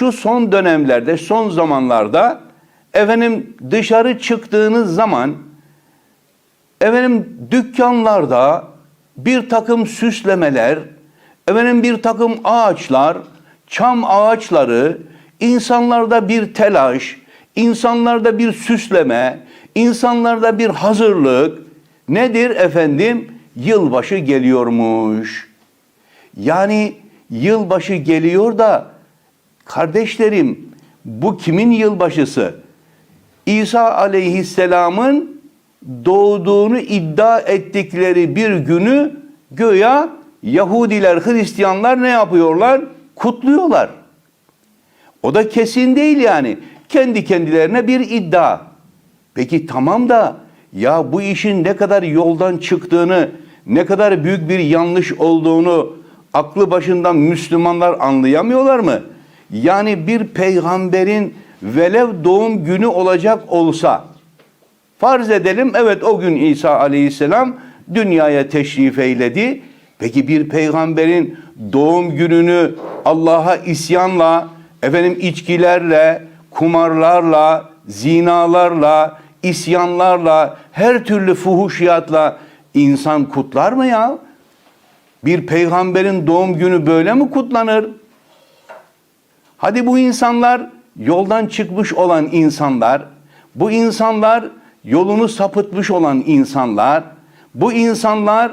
şu son dönemlerde, son zamanlarda efendim dışarı çıktığınız zaman efendim dükkanlarda bir takım süslemeler, efendim bir takım ağaçlar, çam ağaçları, insanlarda bir telaş, insanlarda bir süsleme, insanlarda bir hazırlık. Nedir efendim? Yılbaşı geliyormuş. Yani yılbaşı geliyor da kardeşlerim bu kimin yılbaşısı? İsa aleyhisselamın doğduğunu iddia ettikleri bir günü göya Yahudiler, Hristiyanlar ne yapıyorlar? Kutluyorlar. O da kesin değil yani. Kendi kendilerine bir iddia. Peki tamam da ya bu işin ne kadar yoldan çıktığını, ne kadar büyük bir yanlış olduğunu aklı başından Müslümanlar anlayamıyorlar mı? Yani bir peygamberin velev doğum günü olacak olsa farz edelim evet o gün İsa aleyhisselam dünyaya teşrif eyledi. Peki bir peygamberin doğum gününü Allah'a isyanla, efendim içkilerle, kumarlarla, zinalarla, isyanlarla, her türlü fuhuşiyatla insan kutlar mı ya? Bir peygamberin doğum günü böyle mi kutlanır? Hadi bu insanlar yoldan çıkmış olan insanlar, bu insanlar yolunu sapıtmış olan insanlar, bu insanlar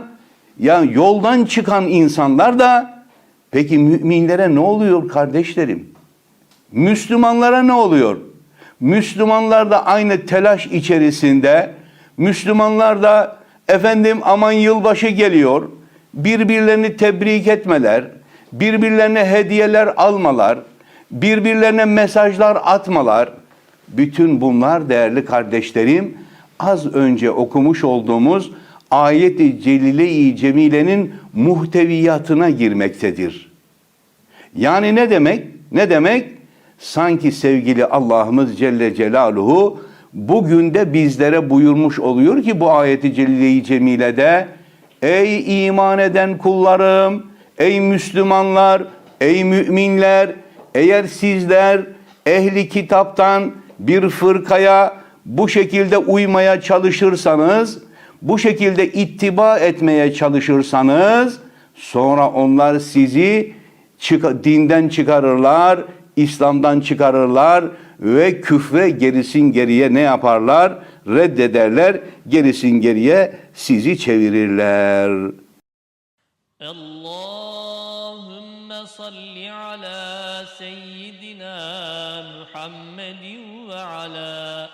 ya yoldan çıkan insanlar da peki müminlere ne oluyor kardeşlerim? Müslümanlara ne oluyor? Müslümanlar da aynı telaş içerisinde, Müslümanlar da efendim aman yılbaşı geliyor, birbirlerini tebrik etmeler, birbirlerine hediyeler almalar, birbirlerine mesajlar atmalar, bütün bunlar değerli kardeşlerim az önce okumuş olduğumuz ayet-i celile-i cemilenin muhteviyatına girmektedir. Yani ne demek? Ne demek? Sanki sevgili Allah'ımız Celle Celaluhu bugün de bizlere buyurmuş oluyor ki bu ayeti celile-i cemilede Ey iman eden kullarım, ey Müslümanlar, ey müminler, eğer sizler ehli kitaptan bir fırkaya bu şekilde uymaya çalışırsanız, bu şekilde ittiba etmeye çalışırsanız, sonra onlar sizi çık dinden çıkarırlar, İslam'dan çıkarırlar ve küfre gerisin geriye ne yaparlar? Reddederler, gerisin geriye sizi çevirirler. Allah صل على سيدنا محمد وعلى